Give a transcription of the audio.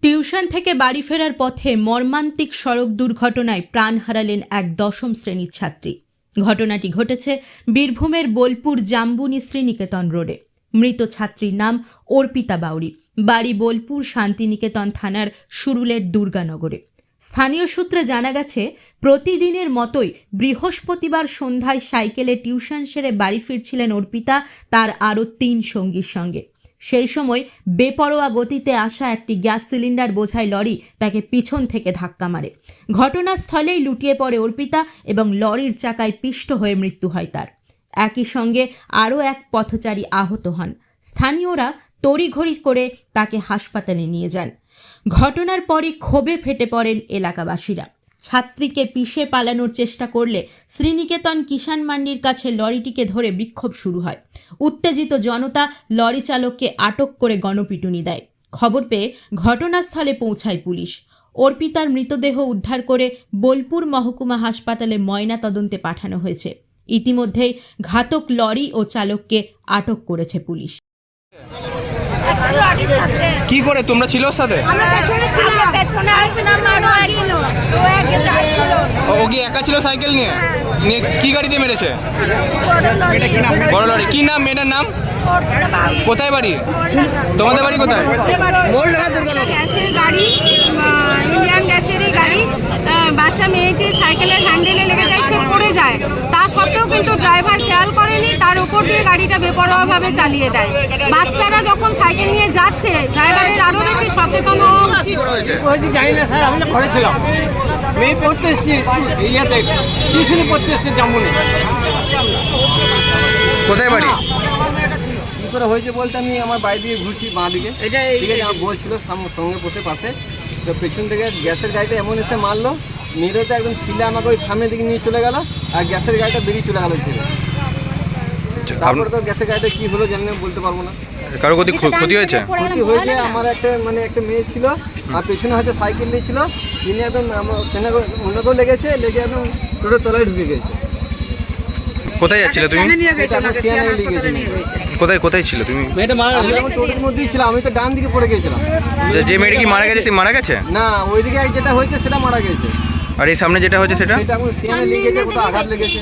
Tuition থেকে বাড়ি ফেরার পথে মর্মান্তিক সড়ক দুর্ঘটনায় প্রাণ হারালেন এক দশম শ্রেণির ছাত্রী। ঘটনাটি ঘটেছে বীরভূমের বোলপুর জাম্বুনি শ্রীনিকেতন রোডে। মৃত ছাত্রীর নাম অর্পিতা বাউরি বাড়ি বোলপুর শান্তিনিকেতন থানার সুরুলের দুর্গানগরে। স্থানীয় সূত্রে জানা গেছে, প্রতিদিনের মতোই বৃহস্পতিবার সন্ধ্যায় সাইকেলে টিউশন সেরে বাড়ি ফিরছিলেন অর্পিতা, তার আরও তিন সঙ্গীর সঙ্গে। সেই সময় বেপরোয়া গতিতে আসা একটি গ্যাস সিলিন্ডার বোঝাই লরি তাকে পিছন থেকে ধাক্কা মারে। ঘটনাস্থলেই লুটিয়ে পড়ে অর্পিতা এবং লরির চাকায় পিষ্ট হয়ে মৃত্যু হয় তার। একই সঙ্গে আরও এক পথচারী আহত হন। স্থানীয়রা তড়িঘড়ি করে তাকে হাসপাতালে নিয়ে যান। ঘটনার পরই ক্ষোভে ফেটে পড়েন এলাকাবাসীরা। ছাত্রীকে পিষে পালানোর চেষ্টা করলে শ্রীনিকেতন কিষাণ মান্ডির কাছে লরিটিকে ধরে বিক্ষোভ শুরু হয়। উত্তেজিত জনতা লরি চালককে আটক করে গণপিটুনি দেয়। খবর পেয়ে ঘটনাস্থলে পৌঁছায় পুলিশ। অর্পিতার মৃতদেহ উদ্ধার করে বোলপুর মহকুমা হাসপাতালে ময়না তদন্তে পাঠানো হয়েছে। ইতিমধ্যেই ঘাতক লরি ও চালককে আটক করেছে পুলিশ। কি করে? তোমরা ছিল সাথে? ও কি একা ছিল সাইকেল নিয়ে? নিয়ে কি গাড়িতে মেরেছে? বড় লরি। কি নাম মেয়েটার নাম? কোথায় বাড়ি? তোমাদের বাড়ি কোথায়? গাড়ি। ইন্ডিয়ান গ্যাসেরই গাড়ি। বাচ্চা মেয়েটি সাইকেলের হ্যান্ডেলে লেগে যায় সে পড়ে যায়। তা সত্ত্বেও কিন্তু উপর দিয়ে গাড়িটা বেপরোয়াভাবে চালিয়ে দেয়। বাচ্চারা যখন সাইকেল নিয়ে যাচ্ছে ড্রাইভারের আরও বেশি সচেতন হওয়া উচিত। জানি না স্যার আমি তো ঘরে ছিলাম। মেয়ে পড়তে এসছি ইয়েতে। টিউশনে পড়তে এসছে জামুনি। কোথায় বাড়ি? কি করে হয়েছে বলতে আমি আমার বাড়ি দিকে ঘুরছি বাঁ দিকে। ঠিক আছে আমার বই ছিল সঙ্গে বসে পাশে। তো পেছন থেকে গ্যাসের গাড়িটা এমন এসে মারলো মেরে তো একদম ছিলে আমাকে ওই সামনের দিকে নিয়ে চলে গেল আর গ্যাসের গাড়িটা বেরিয়ে চলে গেলো গেল ছেড়ে তারপরে তো গ্যাসের গাড়িটা কি হলো জানি না বলতে পারব না। কারও ক্ষতি ক্ষতি হয়েছে? ক্ষতি হয়েছে আমার একটা মানে একটা মেয়ে ছিল আর পেছনে হয়তো সাইকেল নিয়েছিল তিনি একদম আমার ওনাকেও ওনাকেও লেগেছে লেগে একদম টোটোর তলায় ঢুকে গেছে। কোথায় যাচ্ছিল তুমি? কোথায় কোথায় ছিল তুমি? মেয়েটা মারা আমি টোটোর মধ্যেই ছিলাম আমি তো ডান দিকে পড়ে গেছিলাম। যে- মেয়েটা কি মারা গেছে সে মারা গেছে? না ওইদিকে যেটা হয়েছে সেটা মারা গেছে। আর এই সামনে যেটা হচ্ছে সেটা? সেটা এখন সিয়ানে লেগে গেছে কোথাও আঘাত লেগেছে।